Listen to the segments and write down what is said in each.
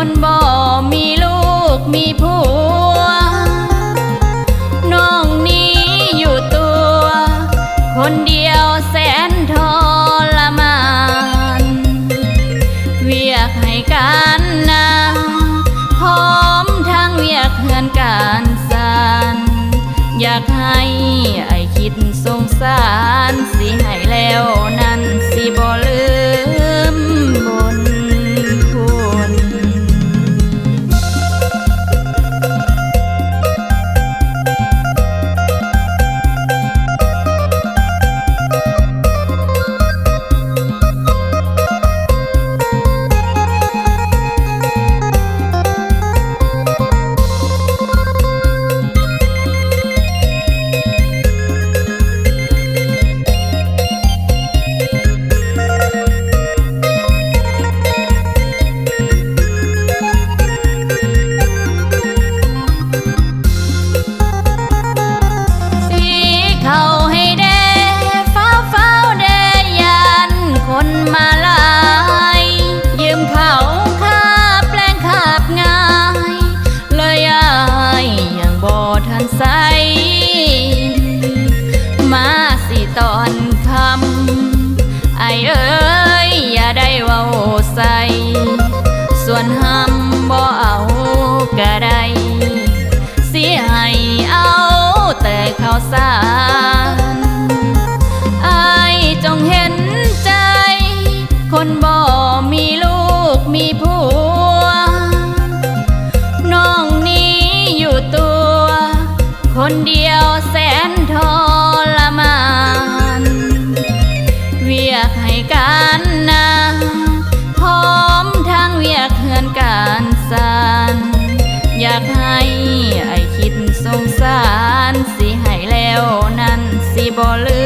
คนบ่ มีลูกมีผัว น้องนี้อยู่ตัว คนเดียวแสนทรมาน เวียกให้การนาพร้อมทางเวียกเหือนการสานอยากให้ไอคิดสงสารสิให้แล้วนั้นสิบ่เลืม volver.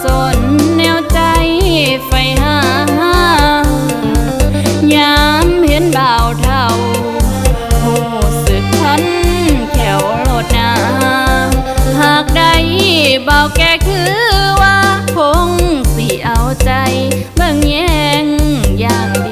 สนแนวใจไฟหายามเห็นบ่าวเท่าหูสึกทันแถวโลดนาหากได้บ่าวแกคือว่าคงสิเอาใจ เบิ่งแย่งอย่างดี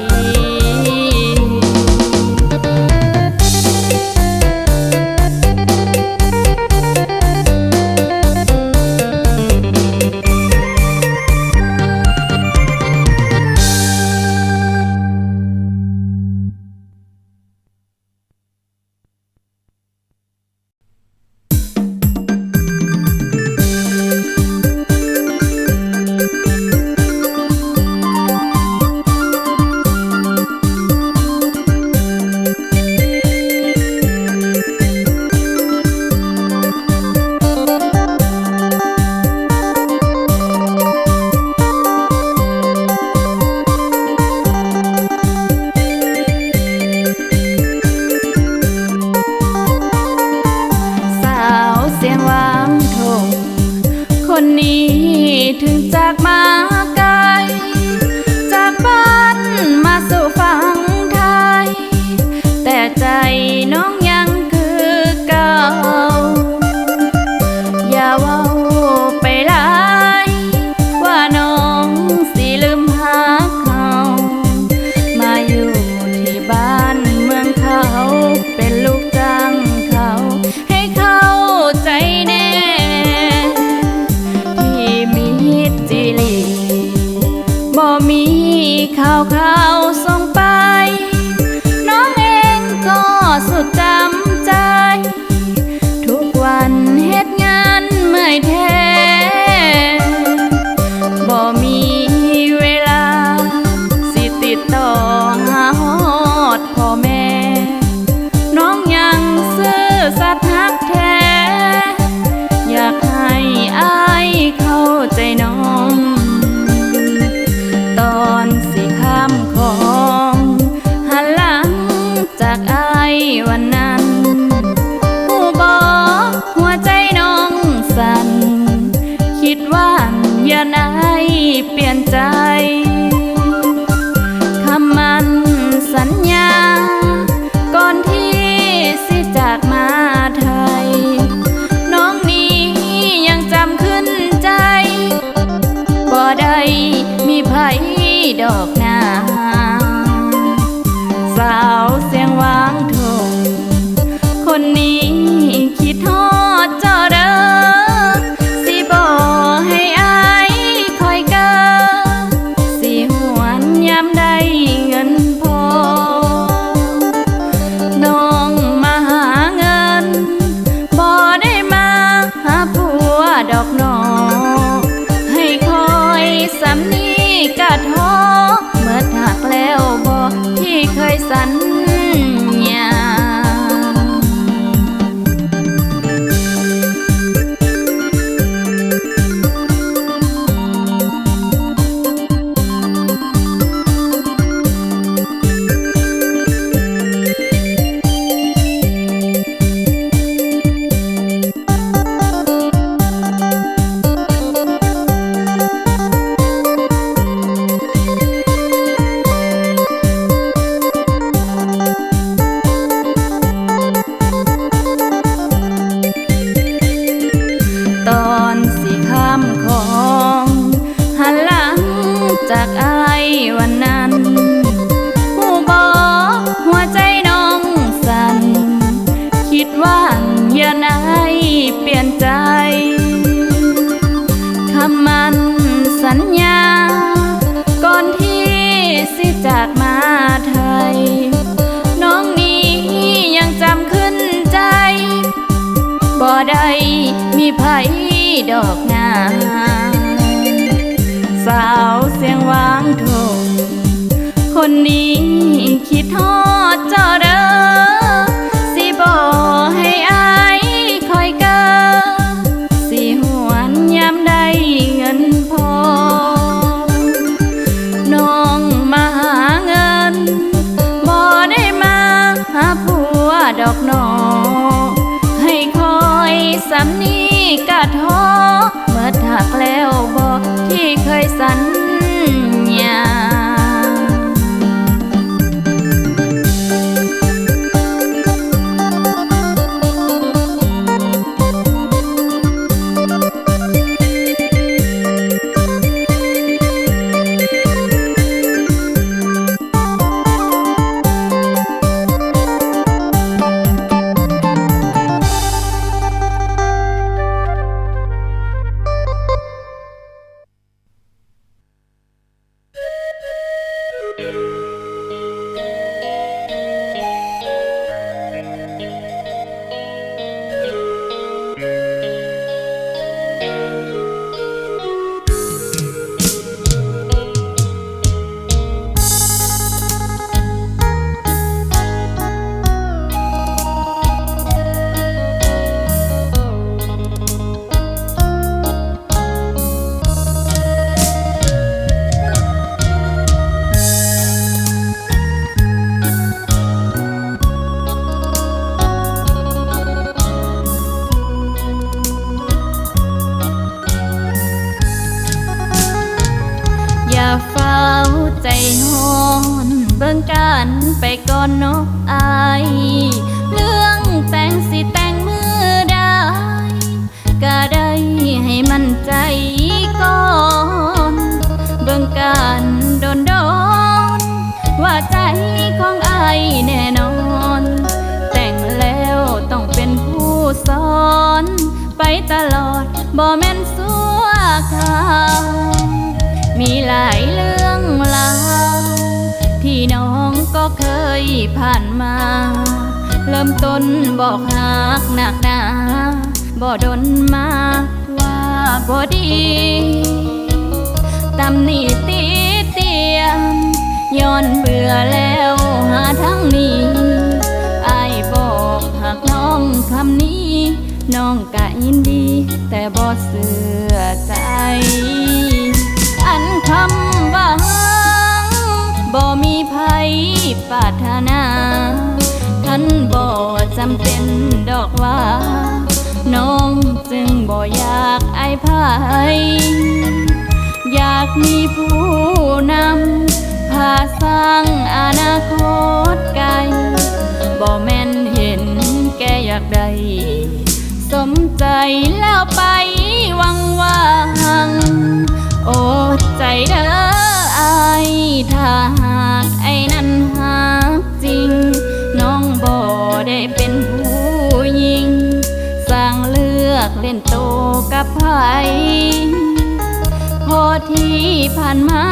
มีไผดอกนาสาวเสียงวางทงคนนี้คิดทอดจอเด้อสิบอกให้อายคอยเกอสิหวนยามได้เงินพอ น้องมาหาเงินบ่ได้มาหาผัวดอกน้อง สำนีกะท้อเมื่อถักแล้วบอกที่เคยสัญญาอย่า ตลอดบ่แม่นสัวขาวมีหลายเรื่องราวที่น้องก็เคยผ่านมา เริ่มต้นบอกหักหนักหนาบ่ดนมาว่าบ่ดีตำหนิติเตียนย้อนเบื่อแล้วหาทั้งนี้อายบอกหักน้องคำนี้ น้องกะยินดี แต่บ่เสือใจ อันคำว่าหังบ่มีภัยปรารถนา ท่านบ่จำเป็นดอกว่า น้องจึงบ่อยากอายภัย อยากมีผู้นำพาสร้างอนาคตไกลบ่แม่นเห็นแกอยากได้ มใจแล้วไปวังว่างโอดใจเด้อไอถ้าหากไอนั้นหากจริง น้องบ่ได้เป็นผู้หญิง สร้างเลือกเล่นโตกับไผพอที่ผ่านมา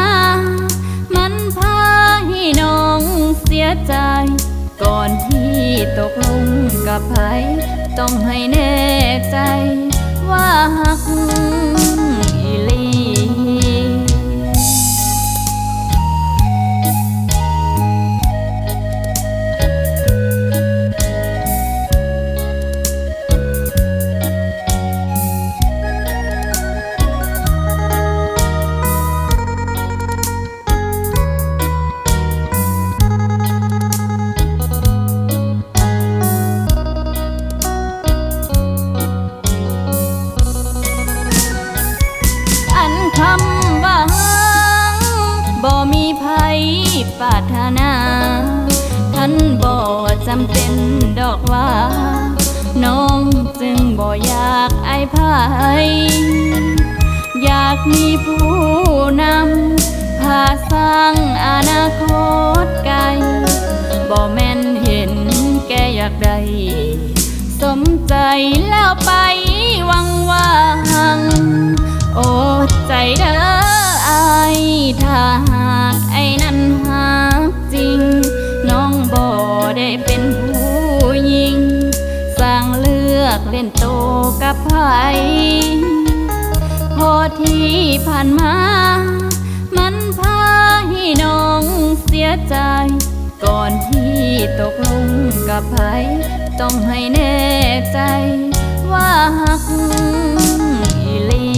มันพาให้น้องเสียใจ ก่อนที่ตกลงกับไผ ต้องให้แน่ใจว่าหักอีลี น้องจึงบ่อยากอายภัยอยากมีผู้นำพาสร้างอนาคตไกลบ่แม่นเห็นแกอยากได้สมใจแล้วไปวังว่างโอดใจเด้ออายถ้าหาก อกเล่นโตกับไผพอที่ผ่านมา มันพาให้น้องเสียใจ ก่อนที่ตกลงกับไผต้องให้แน่ใจว่าหักอีลี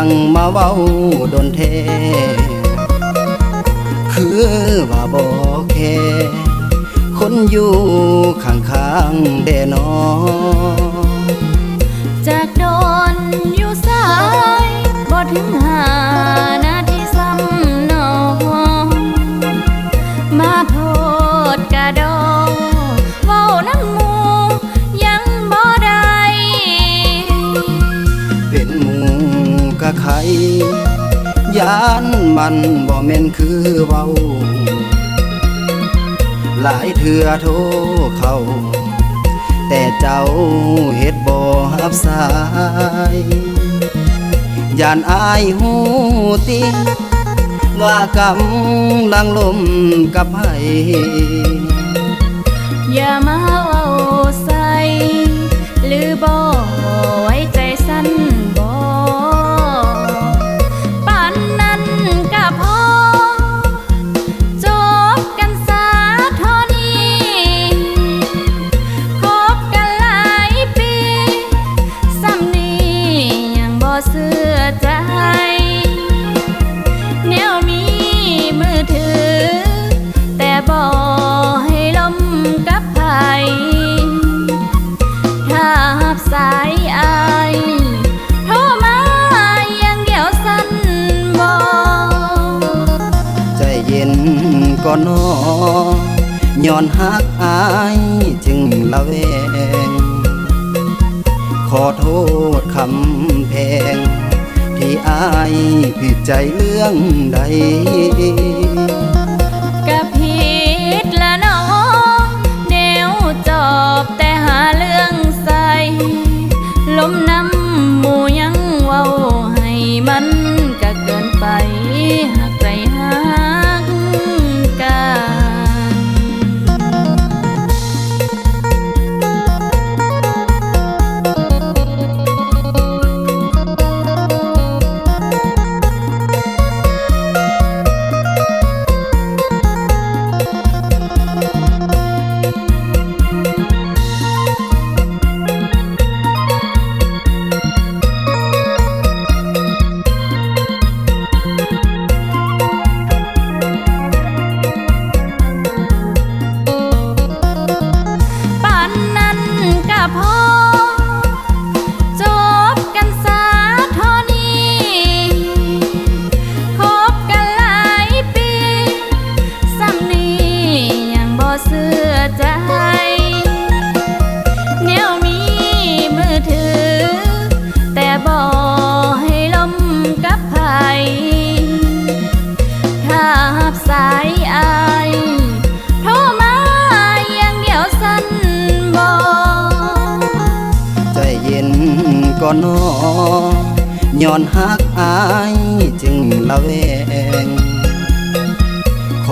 ังมาเว้าดนเท คือว่าบ่แค่คนอยู่ข้างข้างเดนอจากโดนอยู่สายบอถึงหานาทีซ้ำนองมาโพดกระดอานมันบ่แม่นคือเว้า หลายเถื่อโทเขาแต่เจ้าเฮ็ดบ่ฮับสายย่านอายหูติว่ากำลังลมกับให้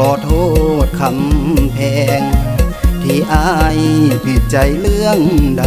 ขอโทษคำแพง ที่อายผิดใจเรื่องใด